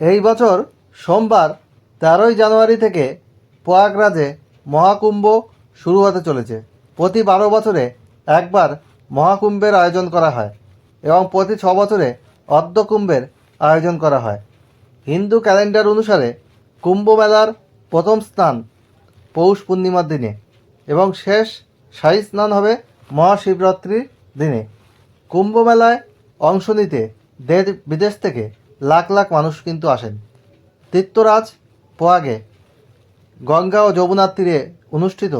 এই বছর সোমবার তেরোই জানুয়ারি থেকে প্রয়াগরাজে মহাকুম্ভ শুরু হতে চলেছে। প্রতি বারো বছরে একবার মহাকুম্ভের আয়োজন করা হয় এবং প্রতি ছ বছরে অর্ধকুম্ভের আয়োজন করা হয়। হিন্দু ক্যালেন্ডার অনুসারে কুম্ভ মেলার প্রথম স্নান পৌষ পূর্ণিমার দিনে এবং শেষ শাহী স্নান হবে মহাশিবরাত্রির দিনে। কুম্ভ মেলায় অংশ নিতে দেশ বিদেশ থেকে লাখ লাখ মানুষ কিন্তু আসেন। তীর্থরাজ পোয়াগে গঙ্গা ও যমুনার তীরে অনুষ্ঠিত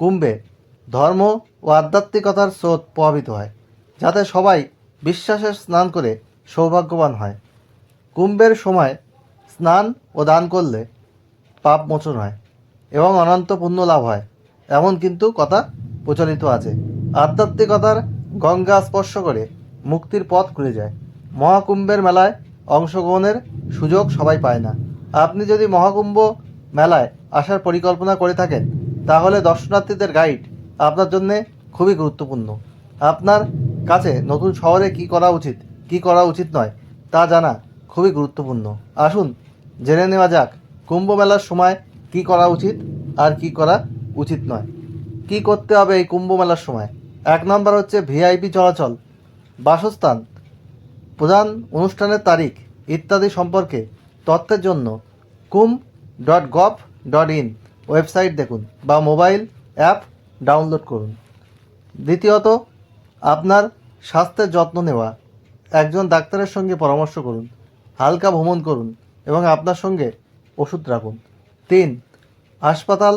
কুম্ভে ধর্ম ও আধ্যাত্মিকতার স্রোত প্রভাবিত হয়, যাতে সবাই বিশ্বাসের স্নান করে সৌভাগ্যবান হয়। কুম্ভের সময় স্নান ও দান করলে পাপ মোচন হয় এবং অনন্ত পুণ্য লাভ হয়, এমন কিন্তু কথা প্রচলিত আছে। আধ্যাত্মিকতার গঙ্গা স্পর্শ করে মুক্তির পথ খুলে যায়। মহাকুম্ভের মেলায় অংশগ্রহণের সুযোগ সবাই পায় না। আপনি যদি মহাকুম্ভ মেলায় আসার পরিকল্পনা করে থাকেন, তাহলে দর্শনার্থীদের গাইড আপনার জন্যে খুবই গুরুত্বপূর্ণ। আপনার কাছে নতুন শহরে কি করা উচিত, কি করা উচিত নয়, তা জানা খুবই গুরুত্বপূর্ণ। আসুন, জেনে নেওয়া যাক কুম্ভ মেলার সময় কি করা উচিত আর কি করা উচিত নয়। কি করতে হবে এই কুম্ভ মেলার সময়? এক নম্বর হচ্ছে ভিআইপি চলাচল, বাসস্থান প্রধান অনুষ্ঠানের তারিখ ইত্যাদি সম্পর্কে তথ্যের জন্য কুম dot gov dot in website দেখুন বা মোবাইল অ্যাপ ডাউনলোড করুন। দ্বিতীয়ত, আপনার স্বাস্থ্যের যত্ন নেওয়া। একজন ডাক্তারের সঙ্গে পরামর্শ করুন, হালকা ভ্রমণ করুন এবং আপনার সঙ্গে ওষুধ রাখুন। তিন, হাসপাতাল,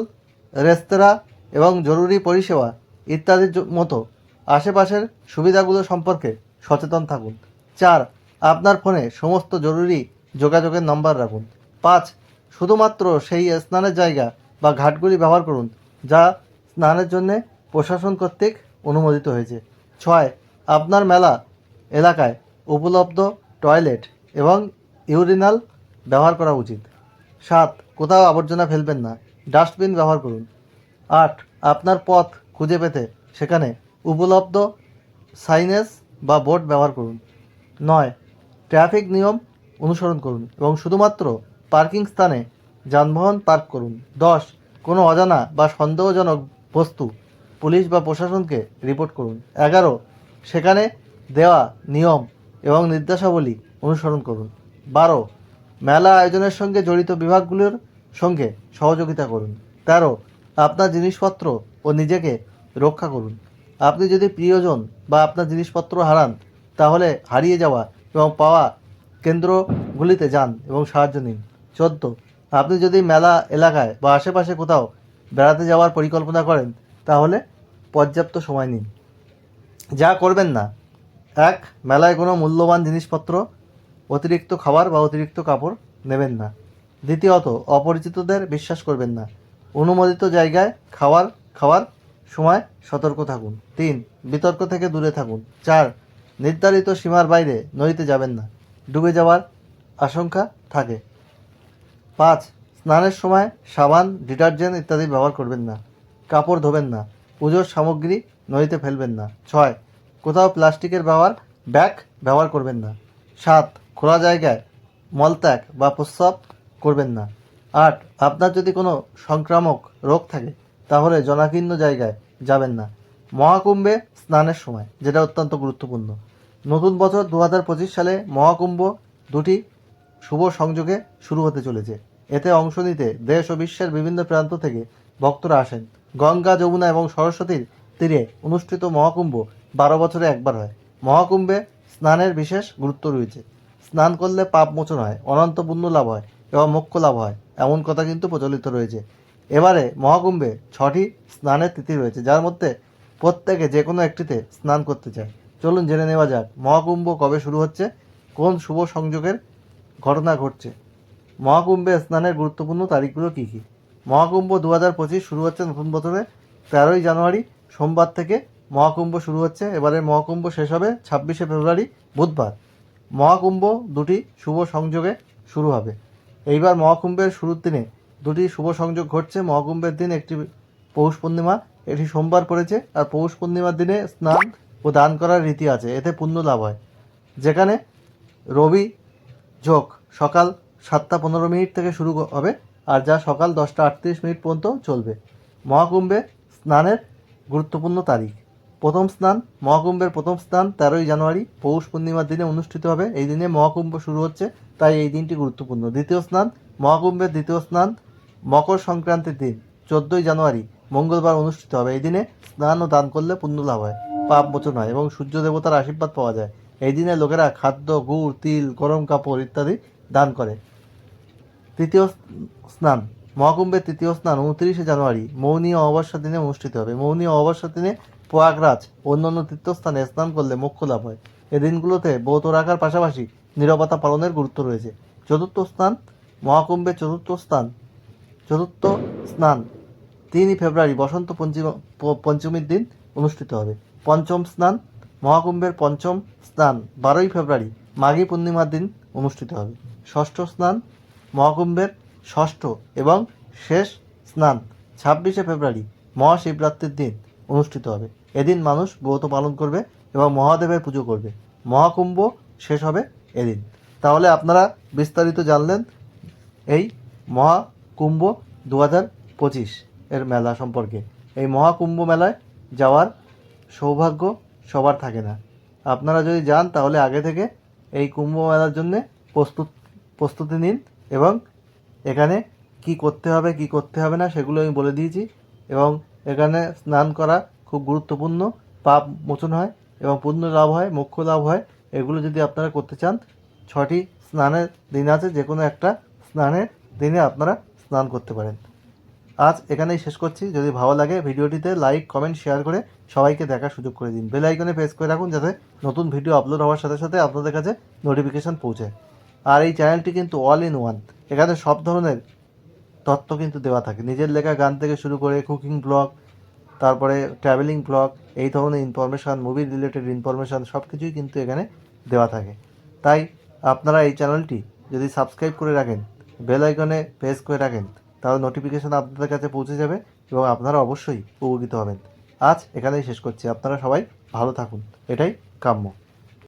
রেস্তোরাঁ এবং জরুরি পরিষেবা ইত্যাদির মতো আশেপাশের সুবিধাগুলো সম্পর্কে সচেতন থাকুন। চার, আপনার ফোনে সমস্ত জরুরি যোগাযোগের নম্বর রাখুন। পাঁচ, শুধুমাত্র সেই স্নানের জায়গা বা ঘাটগুলি ব্যবহার করুন, যা স্নানের জন্য প্রশাসন কর্তৃক অনুমোদিত হয়েছে। ছয়, আপনার মেলা এলাকায় উপলব্ধ টয়লেট এবং ইউরিনাল ব্যবহার করা উচিত। সাত, কোথাও আবর্জনা ফেলবেন না, ডাস্টবিন ব্যবহার করুন। আট, আপনার পথ খুঁজে পেতে সেখানে উপলব্ধ সাইনেস বা বোর্ড ব্যবহার করুন। নয়, ট্রাফিক নিয়ম অনুসরণ করুন এবং শুধুমাত্র পার্কিং স্থানে যানবাহন পার্ক করুন। দশ, কোনো অজানা বা সন্দেহজনক বস্তু পুলিশ বা প্রশাসনকে রিপোর্ট করুন। এগারো, সেখানে দেওয়া নিয়ম এবং নির্দেশাবলী অনুসরণ করুন। বারো, মেলা আয়োজনের সঙ্গে জড়িত বিভাগগুলোর সঙ্গে সহযোগিতা করুন। তেরো, আপনার জিনিসপত্র ও নিজেকে রক্ষা করুন। আপনি যদি প্রিয়জন বা আপনার জিনিসপত্র হারান তাহলে হারিয়ে যাওয়া এবং পাওয়া কেন্দ্রগুলিতে যান এবং সাহায্য নিন। চোদ্দ। আপনি যদি মেলা এলাকায় বা আশেপাশে কোথাও বেড়াতে যাওয়ার পরিকল্পনা করেন, তাহলে পর্যাপ্ত সময় নিন। যা করবেন না। এক, মেলায় কোনো মূল্যবান জিনিসপত্র, অতিরিক্ত খাবার বা অতিরিক্ত কাপড় নেবেন না। দ্বিতীয়ত, অপরিচিতদের বিশ্বাস করবেন না। অনুমোদিত জায়গায় খাওয়ার খাওয়ার সময় সতর্ক থাকুন। তিন, বিতর্ক থেকে দূরে থাকুন। চার নির্ধারিত সীমার বাইরে নদীতে যাবেন না। ডুবে যাওয়ার আশঙ্কা থাকে। পাঁচ, স্নানের সময় সাবান, ডিটারজেন্ট ইত্যাদি ব্যবহার করবেন না। কাপড় ধোবেন না। পুজোর সামগ্রী নদীতে ফেলবেন না। ছয়, কোথাও প্লাস্টিকের ব্যবহার, ব্যাগ ব্যবহার করবেন না। সাত, খোলা জায়গায় মলত্যাগ বা প্রস্রাব করবেন না। আট, আপনার যদি কোনো সংক্রামক রোগ থাকে, তাহলে জনাকীর্ণ জায়গায় যাবেন না। মহাকুম্ভে স্নানের সময়, যেটা অত্যন্ত গুরুত্বপূর্ণ। নতুন বছর দু হাজার পঁচিশ সালে মহাকুম্ভ দুটি শুভ সংযোগে শুরু হতে চলেছে। এতে অংশ নিতে দেশ ও বিশ্বের বিভিন্ন প্রান্ত থেকে ভক্তরা আসেন। গঙ্গা, যমুনা এবং সরস্বতীর তীরে অনুষ্ঠিত মহাকুম্ভ বারো বছরে একবার হয়। মহাকুম্ভে স্নানের বিশেষ গুরুত্ব রয়েছে। স্নান করলে পাপ মোচন হয়, অনন্ত পুণ্য লাভ হয় এবং মোক্ষ লাভ হয়, এমন কথা কিন্তু প্রচলিত রয়েছে। এবারে মহাকুম্ভে ছটি স্নানের তিথি রয়েছে, যার মধ্যে প্রত্যেকে যে কোনো একটিতে স্নান করতে চায়। চলুন জেনে নেওয়া যাক, মহাকুম্ভ কবে শুরু হচ্ছে, কোন শুভ সংযোগের ঘটনা ঘটছে? মহাকুম্ভে স্নানের গুরুত্বপূর্ণ তারিখগুলো কী কী? মহাকুম্ভ দু হাজার পঁচিশ শুরু হচ্ছে নতুন বছরে তেরোই জানুয়ারি, সোমবার থেকে মহাকুম্ভ শুরু হচ্ছে, এবারে মহাকুম্ভ শেষ হবে ছাব্বিশে ফেব্রুয়ারি, বুধবার। মহাকুম্ভ দুটি শুভ সংযোগে শুরু হবে। এইবার মহাকুম্ভের শুরুর দিনে দুটি শুভ সংযোগ ঘটছে। মহাকুম্ভের দিন একটি পৌষ পূর্ণিমা, এটি সোমবার পড়েছে, আর পৌষ পূর্ণিমার দিনে স্নান ও দান করার রীতি আছে, এতে পুণ্য লাভ হয়। যেখানে রবি যোগ সকাল সাতটা পনেরো মিনিট থেকে শুরু হবে আর যা সকাল দশটা আটত্রিশ মিনিট পর্যন্ত চলবে। মহাকুম্ভে স্নানের গুরুত্বপূর্ণ তারিখ। প্রথম স্নান, মহাকুম্ভের প্রথম স্নান তেরোই জানুয়ারি, পৌষ পূর্ণিমার দিনে অনুষ্ঠিত হবে। এই দিনে মহাকুম্ভ শুরু হচ্ছে, তাই এই দিনটি গুরুত্বপূর্ণ। দ্বিতীয় স্নান, মহাকুম্ভের দ্বিতীয় স্নান, মকর সংক্রান্তির দিন, চোদ্দোই জানুয়ারি, মঙ্গলবার অনুষ্ঠিত হবে। এই দিনে স্নান ও দান করলে পুণ্য লাভ হয়। পাপ মোচন হয় এবং সূর্য দেবতার আশীর্বাদ পাওয়া যায়। এই দিনে লোকেরা খাদ্য, গুড়, তিল, গরম কাপড় ইত্যাদি দান করে। তৃতীয় স্নান। মহাকুম্ভের তৃতীয় স্নান উনত্রিশে জানুয়ারি, মৌনী অমাবস্যার দিনে অনুষ্ঠিত হবে। মৌনী অমাবস্যার দিনে প্রয়াগরাজ, অন্যান্য তীর্থস্থানে স্নান করলে মোক্ষ লাভ হয়। এ দিনগুলোতে ব্রত রাখার পাশাপাশি নিরবতা পালনের গুরুত্ব রয়েছে। চতুর্থ স্নান, মহাকুম্ভের চতুর্থ স্থান, চতুর্থ স্নান, তিনই ফেব্রুয়ারি বসন্ত পঞ্চম পঞ্চমীর দিন অনুষ্ঠিত হবে। পঞ্চম স্নান, মহাকুম্ভের পঞ্চম স্নান, বারোই ফেব্রুয়ারি, মাঘী পূর্ণিমার দিন অনুষ্ঠিত হবে। ষষ্ঠ স্নান, মহাকুম্ভের ষষ্ঠ এবং শেষ স্নান, ছাব্বিশে ফেব্রুয়ারি, মহাশিবরাত্রির দিন অনুষ্ঠিত হবে। এদিন মানুষ ব্রত পালন করবে এবং মহাদেবের পুজো করবে। মহাকুম্ভ শেষ হবে এদিন। তাহলে আপনারা বিস্তারিত জানলেন এই মহাকুম্ভ দু হাজার পঁচিশ এর মেলা সম্পর্কে। এই মহাকুম্ভ মেলায় যাওয়ার সৌভাগ্য সবার থাকে না। আপনারা যদি যান, তাহলে আগে থেকে এই কুম্ভ মেলার জন্যে প্রস্তুত, প্রস্তুতি নিন এবং এখানে কি করতে হবে, কি করতে হবে না, সেগুলো আমি বলে দিয়েছি এবং এখানে স্নান করা খুব গুরুত্বপূর্ণ। পাপ মোচন হয় এবং পুণ্য লাভ হয়, মোক্ষ লাভ হয়। এগুলো যদি আপনারা করতে চান ছটি স্নানের দিন আছে যে কোনো একটা স্নানের দিনে আপনারা স্নান করতে পারেন। আজ এখানেই শেষ করছি। যদি ভালো লাগে ভিডিওটিতে লাইক কমেন্ট শেয়ার করে সবাইকে দেখার সুযোগ করে দিন। বেল আইকনে প্রেস করে রাখুন যাতে নতুন ভিডিও আপলোড হওয়ার সাথে সাথে আপনাদের কাছে নোটিফিকেশন পৌঁছায় আর এই চ্যানেলটি কিন্তু অল ইন ওয়ান এখানে সব ধরনের তথ্য কিন্তু দেওয়া থাকে। নিজের লেখা গান থেকে শুরু করে কুকিং ব্লগ তারপরে ট্রাভেলিং ব্লগ এই ধরনের ইনফরমেশান মুভি রিলেটেড ইনফরমেশান সব কিছুই কিন্তু এখানে দেওয়া থাকে। তাই আপনারা এই চ্যানেলটি যদি সাবস্ক্রাইব করে রাখেন বেল আইকনে প্রেস করে রাখেন তাহলে নোটিফিকেশান আপনাদের কাছে পৌঁছে যাবে এবং আপনারা অবশ্যই উপকৃত হবেন। আজ এখানেই শেষ করছি। আপনারা সবাই ভালো থাকুন। এটাই কাম্য।